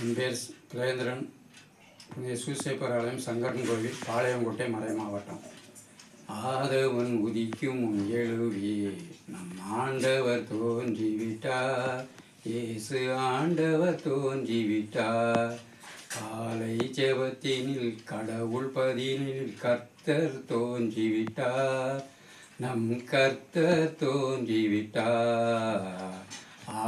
என் பேர் பிரேந்திரன். புனித சூசேப்பர் ஆலயம் சங்கரன் கோவில் பாளையங்கோட்டை மறை மாவட்டம். ஆதவன் உதிக்கும் எழுவி நம் ஆண்டவர் தோன்றிவிட்டார். இயேசு ஆண்டவர் தோன்றிவிட்டார். காலை ஜெபத்தினில் கடவுள் பதினில் கர்த்தர் தோன்றிவிட்டார். நம் கர்த்தர் தோன்றிவிட்டார்.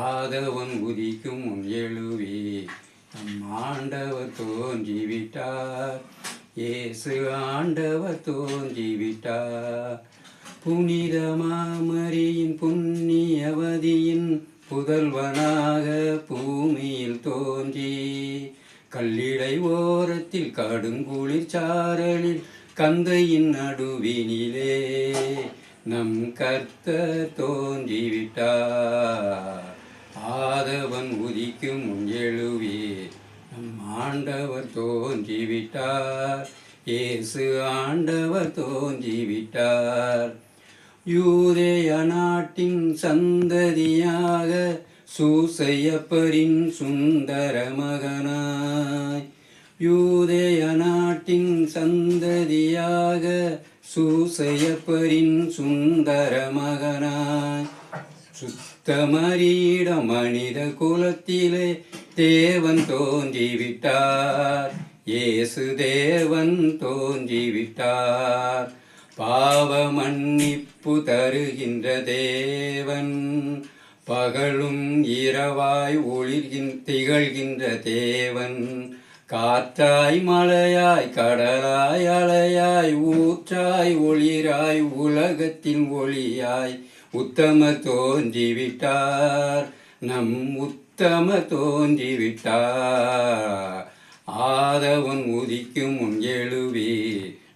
ஆதவன் உதிக்கும் எழுவி நம் ஆண்டவர் தோன்றிவிட்டார். இயேசு ஆண்டவர் தோன்றிவிட்டார். புனித மாமரியின் புண்ணியவதியின் புதல்வனாக பூமியில் தோன்றி கல்லிடை ஓரத்தில் கடுங்குளிர் சாரலில் கந்தையின் நடுவினிலே நம் கர்த்த தோன்றிவிட்டார். ஆதவன் உதிக்கும் முன் எழுவி தோன்றிவிட்டார். இயேசு ஆண்டவர் தோன்றிவிட்டார். யூதேய நாட்டின் சந்ததியாக சூசையப்பரின் சுந்தர மகனாய். யூதேய நாட்டின் சந்ததியாக சூசையப்பரின் சுந்தர மகனாய். சுத்தமரீட மனித குலத்திலே தேவன் தோன்றிவிட்டார். இயேசு தேவன் தோன்றிவிட்டார். பாவ மன்னிப்பு தருகின்ற தேவன். பகலும் இரவாய் ஒளிர்கின் திகழ்கின்ற தேவன். காற்றாய் மழையாய் கடலாய் அலையாய் ஊற்றாய் ஒளிராய் உலகத்தின் ஒளியாய் உத்தம தோன்றிவிட்டார். நம் உத்தம தோன்றிவிட்டார். ஆதவன் உதிக்கும் முன் எழுவி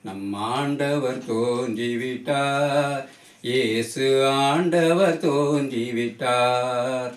நம் ஆண்டவர் தோன்றிவிட்டார். இயேசு ஆண்டவர் தோன்றிவிட்டார்.